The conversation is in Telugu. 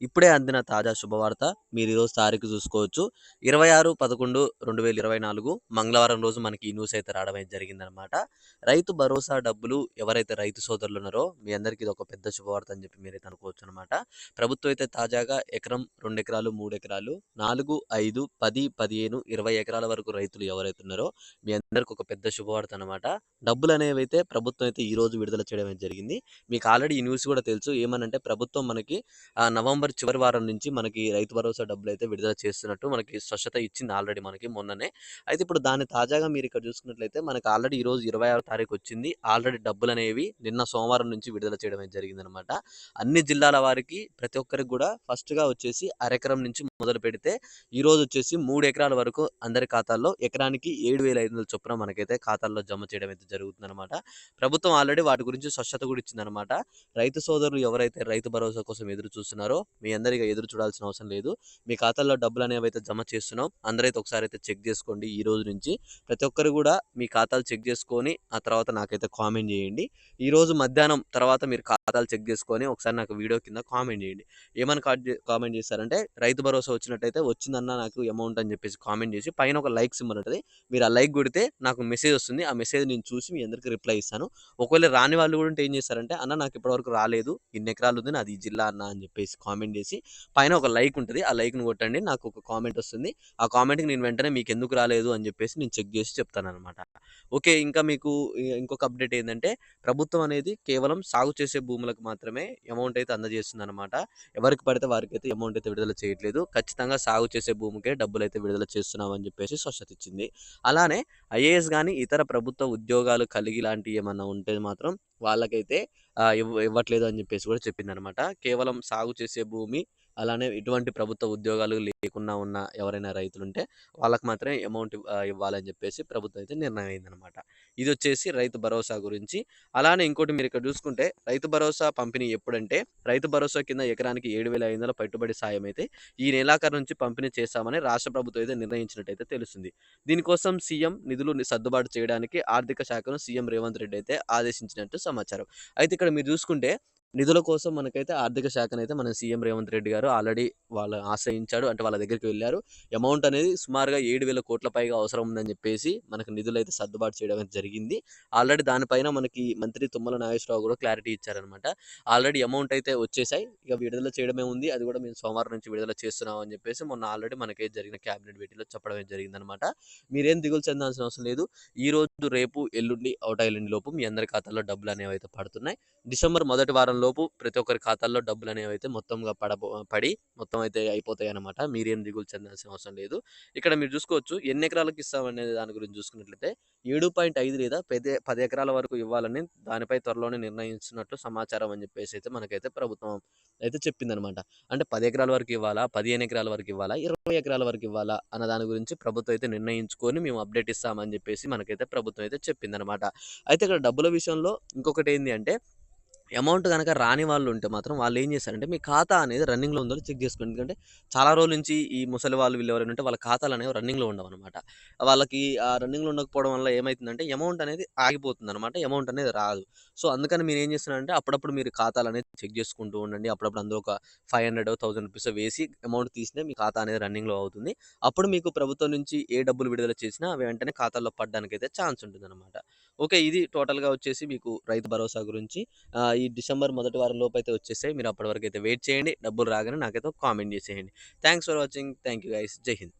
ఇప్పుడే అందిన తాజా శుభవార్త మీరు ఈరోజు తారీఖు చూసుకోవచ్చు. ఇరవై ఆరు పదకొండు రెండు వేల ఇరవై నాలుగు మంగళవారం రోజు మనకి ఈ న్యూస్ అయితే రావడం జరిగిందనమాట రైతు భరోసా డబ్బులు ఎవరైతే రైతు సోదరులు ఉన్నారో మీ అందరికీ ఇది ఒక పెద్ద శుభవార్త అని చెప్పి మీరైతే అనుకోవచ్చు అనమాట ప్రభుత్వం అయితే తాజాగా ఎకరం రెండు ఎకరాలు మూడు ఎకరాలు నాలుగు ఐదు పది పదిహేను ఇరవై ఎకరాల వరకు రైతులు ఎవరైతే ఉన్నారో మీ అందరికి ఒక పెద్ద శుభవార్త అనమాట డబ్బులు అనేవి అయితే ప్రభుత్వం అయితే ఈ రోజు విడుదల చేయడం జరిగింది. మీకు ఆల్రెడీ ఈ న్యూస్ కూడా తెలుసు. ఏమనంటే ప్రభుత్వం మనకి ఆ, నవంబర్ చివరి వారం నుంచి మనకి రైతు భరోసా డబ్బులు అయితే విడుదల చేస్తున్నట్టు మనకి స్పష్టత ఇచ్చింది ఆల్రెడీ మనకి మొన్ననే. అయితే ఇప్పుడు దాన్ని తాజాగా మీరు ఇక్కడ చూసుకున్నట్లయితే మనకి ఆల్రెడీ ఈ రోజు ఇరవై ఆరు తారీఖు వచ్చింది. ఆల్రెడీ డబ్బులు అనేవి నిన్న సోమవారం నుంచి విడుదల చేయడం జరిగిందనమాట అన్ని జిల్లాల వారికి ప్రతి ఒక్కరికి కూడా ఫస్ట్గా వచ్చేసి అరెకరం నుంచి మొదలు పెడితే ఈ రోజు వచ్చేసి మూడు ఎకరాల వరకు అందరి ఖాతాల్లో ఎకరానికి ఏడు వేల ఐదు వందల చొప్పున మనకైతే ఖాతాల్లో జమ చేయడం అయితే జరుగుతుందన్నమాట. ప్రభుత్వం ఆల్రెడీ వాటి గురించి స్వచ్ఛత కూడా ఇచ్చిందనమాట రైతు సోదరులు ఎవరైతే రైతు భరోసా కోసం ఎదురు చూస్తున్నారో మీ అందరిగా ఎదురు చూడాల్సిన అవసరం లేదు. మీ ఖాతాల్లో డబ్బులు అనేవి అయితే జమ చేస్తున్నాం. అందరైతే ఒకసారి అయితే చెక్ చేసుకోండి ఈ రోజు నుంచి. ప్రతి ఒక్కరు కూడా మీ ఖాతాలు చెక్ చేసుకొని ఆ తర్వాత నాకైతే కామెంట్ చేయండి. ఈ రోజు మధ్యాహ్నం తర్వాత మీరు ఖాతాలు చెక్ చేసుకొని ఒకసారి నాకు వీడియో కింద కామెంట్ చేయండి. ఏమని కామెంట్ చేస్తారంటే రైతు భరోసా వచ్చినట్టయితే వచ్చిందన్న నాకు అమౌంట్ అని చెప్పేసి కామెంట్ చేసి పైన ఒక లైక్ సింబల్ ఉంటుంది. మీరు ఆ లైక్ కొడితే నాకు మెసేజ్ వస్తుంది. ఆ మెసేజ్ నేను చూసి మీ అందరికి రిప్లై ఇస్తాను. ఒకవేళ రాని వాళ్ళు కూడా ఉంటే ఏం చేస్తారంటే అన్న నాకు ఇప్పటివరకు రాలేదు. ఇన్ని ఎకరాలు ఉంది నాది జిల్లా అన్న అని చెప్పేసి కామెంట్ చేసి పైన ఒక లైక్ ఉంటుంది. ఆ లైక్ను కొట్టండి. నాకు ఒక కామెంట్ వస్తుంది. ఆ కామెంట్కి నేను వెంటనే మీకు ఎందుకు రాలేదు అని చెప్పేసి నేను చెక్ చేసి చెప్తాను అనమాట ఓకే ఇంకా మీకు ఇంకొక అప్డేట్ ఏంటంటే ప్రభుత్వం అనేది కేవలం సాగు చేసే భూమి భూములకు మాత్రమే అమౌంట్ అయితే అందజేస్తుంది అనమాట ఎవరికి పడితే వారికి అయితే అమౌంట్ అయితే విడుదల చేయట్లేదు. ఖచ్చితంగా సాగు చేసే భూమికే డబ్బులు అయితే విడుదల చేస్తున్నామని చెప్పేసి స్పష్టత ఇచ్చింది. అలానే ఐఏఎస్ కానీ ఇతర ప్రభుత్వ ఉద్యోగాలు కలిగి లాంటివి ఏమన్నా ఉంటే మాత్రం వాళ్ళకైతే ఇవ్వట్లేదు అని చెప్పేసి కూడా చెప్పింది అనమాట కేవలం సాగు చేసే భూమి అలానే ఎటువంటి ప్రభుత్వ ఉద్యోగాలు లేకుండా ఉన్న ఎవరైనా రైతులు ఉంటే వాళ్ళకి మాత్రమే అమౌంట్ ఇవ్వాలని చెప్పేసి ప్రభుత్వం అయితే నిర్ణయం అయిందనమాట ఇది వచ్చేసి రైతు భరోసా గురించి. అలానే ఇంకోటి మీరు ఇక్కడ చూసుకుంటే రైతు భరోసా పంపిణీ ఎప్పుడంటే రైతు భరోసా కింద ఎకరానికి ఏడు వేల ఐదు వందల పెట్టుబడి సాయం అయితే ఈ నెలాఖరు నుంచి పంపిణీ చేస్తామని రాష్ట్ర ప్రభుత్వం అయితే నిర్ణయించినట్టయితే తెలుస్తుంది. దీనికోసం సీఎం నిధులు సర్దుబాటు చేయడానికి ఆర్థిక శాఖను సీఎం రేవంత్ రెడ్డి అయితే ఆదేశించినట్టు సమాచారం. అయితే ఇక్కడ మీరు చూసుకుంటే నిధుల కోసం మనకైతే ఆర్థిక శాఖనైతే మన సీఎం రేవంత్ రెడ్డి గారు ఆల్రెడీ వాళ్ళు ఆశ్రయించాడు. అంటే వాళ్ళ దగ్గరికి వెళ్ళారు. అమౌంట్ అనేది సుమారుగా ఏడు వేల కోట్ల పైగా అవసరం ఉందని చెప్పేసి మనకు నిధులు అయితే సర్దుబాటు చేయడం జరిగింది. ఆల్రెడీ దానిపైన మనకి మంత్రి తుమ్మల నాగేశ్వరరావు కూడా క్లారిటీ ఇచ్చారనమాట ఆల్రెడీ అమౌంట్ అయితే వచ్చేసాయి. ఇక విడుదల చేయడమే ఉంది. అది కూడా మేము సోమవారం నుంచి విడుదల చేస్తున్నాం అని చెప్పేసి మొన్న ఆల్రెడీ మనకి జరిగిన క్యాబినెట్ మీటింగ్లో చెప్పడం జరిగిందనమాట మీరేం దిగులు చెందాల్సిన అవసరం లేదు. ఈ రోజు రేపు ఎల్లుండి అవుట్ ఎల్లుండి లోపు మీ అందరి ఖాతాలో డబ్బులు అనేవి అయితే పడుతున్నాయి. డిసెంబర్ మొదటి వారం లోపు ప్రతి ఒక్కరి ఖాతాల్లో డబ్బులు అనేవి అయితే మొత్తంగా పడబో పడి మొత్తం అయితే అయిపోతాయి అనమాట మీరేం దిగులు చెందాల్సిన అవసరం లేదు. ఇక్కడ మీరు చూసుకోవచ్చు ఎన్ని ఎకరాలకు ఇస్తామనేది దాని గురించి చూసుకున్నట్లయితే ఏడు పాయింట్ ఐదు లేదా పది పది ఎకరాల వరకు ఇవ్వాలని దానిపై త్వరలోనే నిర్ణయించినట్లు సమాచారం అని చెప్పేసి అయితే మనకైతే ప్రభుత్వం అయితే చెప్పిందనమాట అంటే పది ఎకరాల వరకు ఇవ్వాలా పదిహేను ఎకరాల వరకు ఇవ్వాలా ఇరవై ఎకరాల వరకు ఇవ్వాలా అన్న దాని గురించి ప్రభుత్వం అయితే నిర్ణయించుకొని మేము అప్డేట్ ఇస్తామని చెప్పేసి మనకైతే ప్రభుత్వం అయితే చెప్పిందనమాట అయితే ఇక్కడ డబ్బుల విషయంలో ఇంకొకటి ఏంటి అంటే అమౌంట్ కనుక రాని వాళ్ళు ఉంటే మాత్రం వాళ్ళు ఏం చేస్తారంటే మీ ఖాతా అనేది రన్నింగ్లో ఉందో చెక్ చేసుకోండి. ఎందుకంటే చాలా రోజుల నుంచి ఈ ముసలి వాళ్ళు వీళ్ళు ఎవరైనా ఉంటే వాళ్ళ ఖాతాలు అనేవి రన్నింగ్లో ఉండవు అనమాట వాళ్ళకి ఆ రన్నింగ్లో ఉండకపోవడం వల్ల ఏమవుతుందంటే అమౌంట్ అనేది ఆగిపోతుంది అనమాట అమౌంట్ అనేది రాదు. సో అందుకని మీరు ఏం చేస్తున్నారంటే అప్పుడప్పుడు మీరు ఖాతాలు అనేది చెక్ చేసుకుంటూ ఉండండి. అప్పుడప్పుడు అందులో ఒక ఫైవ్ హండ్రెడ్ థౌసండ్ రూపీస్ వేసి అమౌంట్ తీసినా మీ ఖాతా అనేది రన్నింగ్లో అవుతుంది. అప్పుడు మీకు ప్రభుత్వం నుంచి ఏ డబ్బులు విడుదల చేసినా అవి వెంటనే ఖాతాల్లో పడడానికి అయితే ఛాన్స్ ఉంటుంది అనమాట ఓకే ఇది టోటల్గా వచ్చేసి మీకు రైతు భరోసా గురించి. ఈ డిసెంబర్ మొదటి వారం లోపు అయితే వచ్చేస్తాయి మీరు అప్పటి వరకు అయితే వెయిట్ చేయండి. డబ్బులు రాగానే నాకైతే కామెంట్ చేసేయండి. Thanks for watching thank you guys Jai Hind.